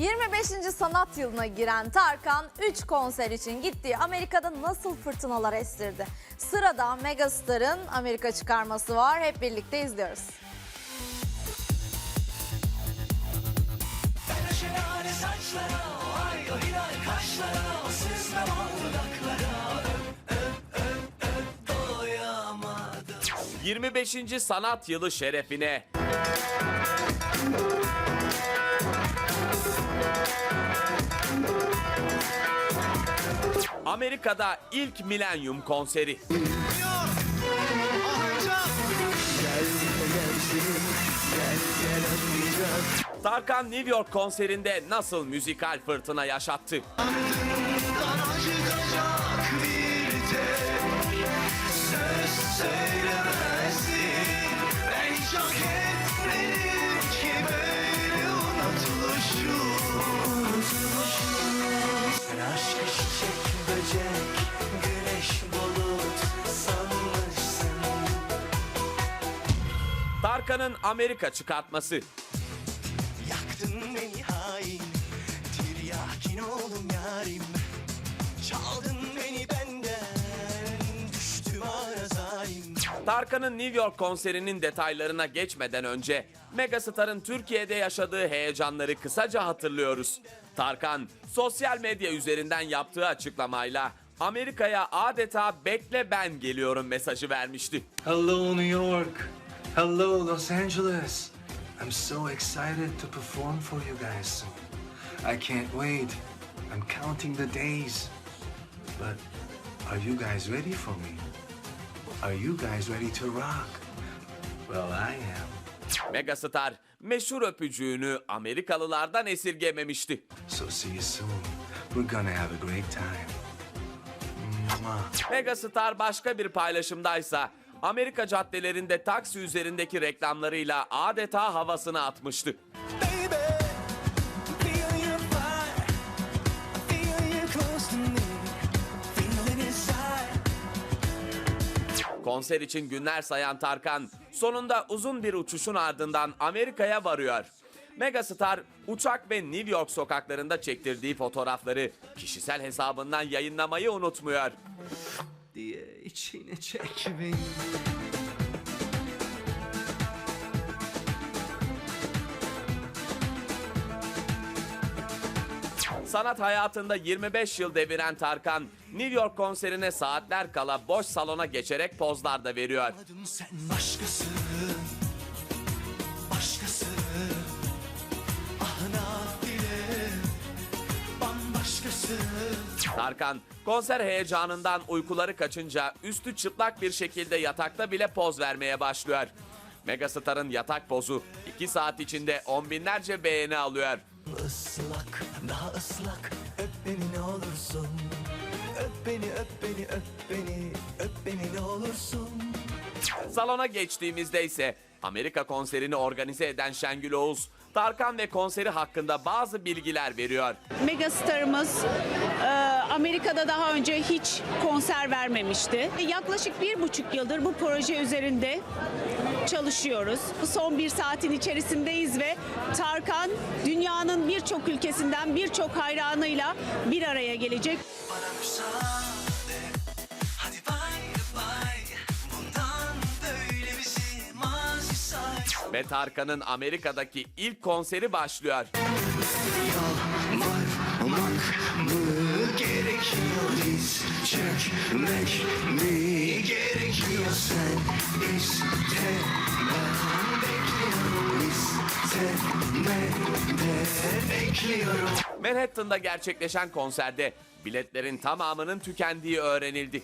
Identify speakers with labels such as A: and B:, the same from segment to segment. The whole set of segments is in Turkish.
A: 25. sanat yılına giren Tarkan 3 konser için gittiği Amerika'da nasıl fırtınalar estirdi? Sırada Megastar'ın Amerika çıkarması var. Hep birlikte izliyoruz.
B: Saçlara, ay kaşlara, o mor dudaklara öp öp öp öp doyamadım.
C: 25. Sanat Yılı şerefine Amerika'da ilk milenyum konseri. Tarkan New York konserinde nasıl müzikal fırtına yaşattı? Tarkan'ın Amerika çıkartması.
B: Yaktın beni hain Tiryakin oldum yarim Çaldın beni benden Düştüm ara zalim
C: Tarkan'ın New York konserinin detaylarına geçmeden önce Megastar'ın Türkiye'de yaşadığı heyecanları kısaca hatırlıyoruz. Tarkan sosyal medya üzerinden yaptığı açıklamayla Amerika'ya adeta bekle ben geliyorum mesajı vermişti.
D: Hello, New York. Hello, Los Angeles. I'm so excited to perform for you guys soon. I can't wait. I'm counting the days. But are you guys ready for me? Are you guys ready to rock? Well, I am.
C: Megastar meşhur öpücüğünü Amerikalılardan esirgememişti.
D: So see you soon. We're gonna have a great time.
C: Megastar başka bir paylaşımdaysa Amerika caddelerinde taksi üzerindeki reklamlarıyla adeta havasını atmıştı. Konser için günler sayan Tarkan sonunda uzun bir uçuşun ardından Amerika'ya varıyor. Megastar uçak ve New York sokaklarında çektirdiği fotoğrafları kişisel hesabından yayınlamayı unutmuyor.
B: Diye içine çek beni
C: Sanat hayatında 25 yıl deviren Tarkan, New York konserine saatler kala boş salona geçerek pozlar da veriyor.
B: Sen başkası
C: Tarkan konser heyecanından uykuları kaçınca üstü çıplak bir şekilde yatakta bile poz vermeye başlıyor. Megastar'ın yatak pozu 2 saat içinde on binlerce beğeni alıyor.
B: Islak daha ıslak Öp beni ne olursun Öp beni öp beni öp beni Öp beni ne olursun
C: Salona geçtiğimizde ise Amerika konserini organize eden Şengül Oğuz, Tarkan ve konseri hakkında bazı bilgiler veriyor.
E: Megastarımız e, Amerika'da daha önce hiç konser vermemişti. Yaklaşık bir buçuk yıldır bu proje üzerinde çalışıyoruz. Son bir saatin içerisindeyiz ve Tarkan dünyanın birçok ülkesinden birçok hayranıyla bir araya gelecek.
B: Bana müsaade
C: Ve Tarkan'ın Amerika'daki ilk konseri başlıyor.
B: Varmak mı gerekiyor Diz çökmek mi gerekiyor Sen iste ben bekliyorum İsteme de bekliyorum
C: Manhattan'da gerçekleşen konserde biletlerin tamamının tükendiği öğrenildi.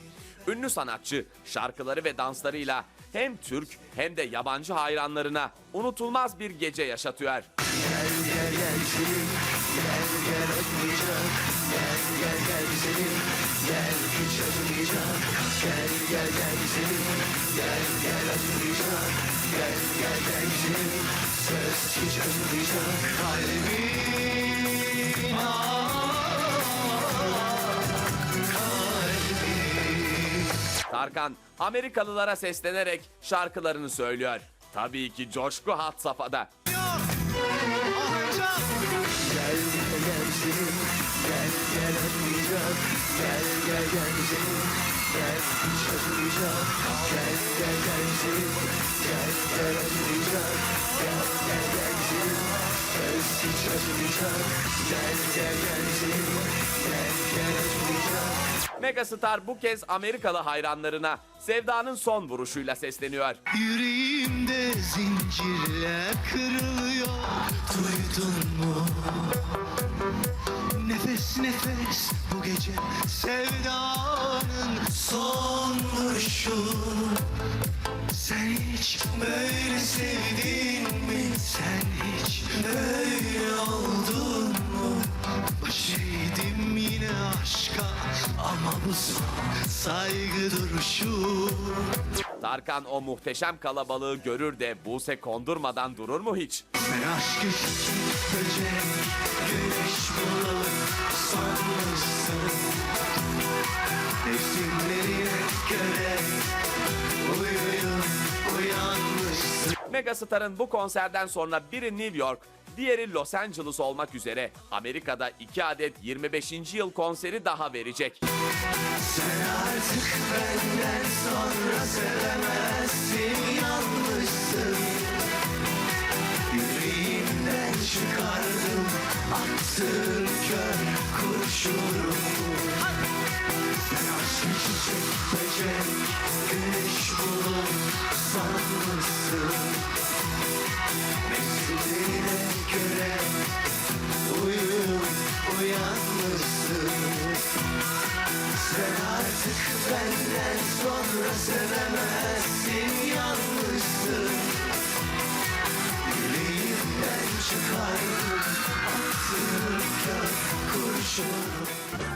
C: Ünlü sanatçı şarkıları ve danslarıyla hem Türk hem de yabancı hayranlarına unutulmaz bir gece yaşatıyor. Tarkan Amerikalılara seslenerek şarkılarını söylüyor. Tabii ki coşku had safhada.
B: Gel acımayacak Gel gel gelsin Gel gel acımayacak Gel gel gelsin Söz hiç acımayacak Tarkan Amerikalılara seslenerek şarkılarını söylüyor. Tabii ki coşku hat safhada. Gel gel gel
C: Megastar bu kez Amerikalı hayranlarına Sevda'nın son vuruşuyla sesleniyor.
B: Yüreğimde zincirler kırılıyor Duydun mu? Nefes nefes bu gece sevdanın son vuruşu Sen hiç böyle sevdin mi? Sen hiç böyle oldun son saygı duruşu.
C: Tarkan o muhteşem kalabalığı görür de Buse kondurmadan durur mu hiç?
B: Aşkı böcek güneş Mevsimlerine göre uyanmışsın.
C: Megastar'ın bu konserden sonra biri New York, diğeri Los Angeles olmak üzere Amerika'da 2 adet 25. yıl konseri daha verecek.
B: Sen artık benden sonra sevemezsin yanmışsın Yüreğimden çıkardım attığın kör kurşunumu Sen aşkı çiçek sonra sevemezsin yanmışsın Yüreğimden çıkardım attığın kör kurşun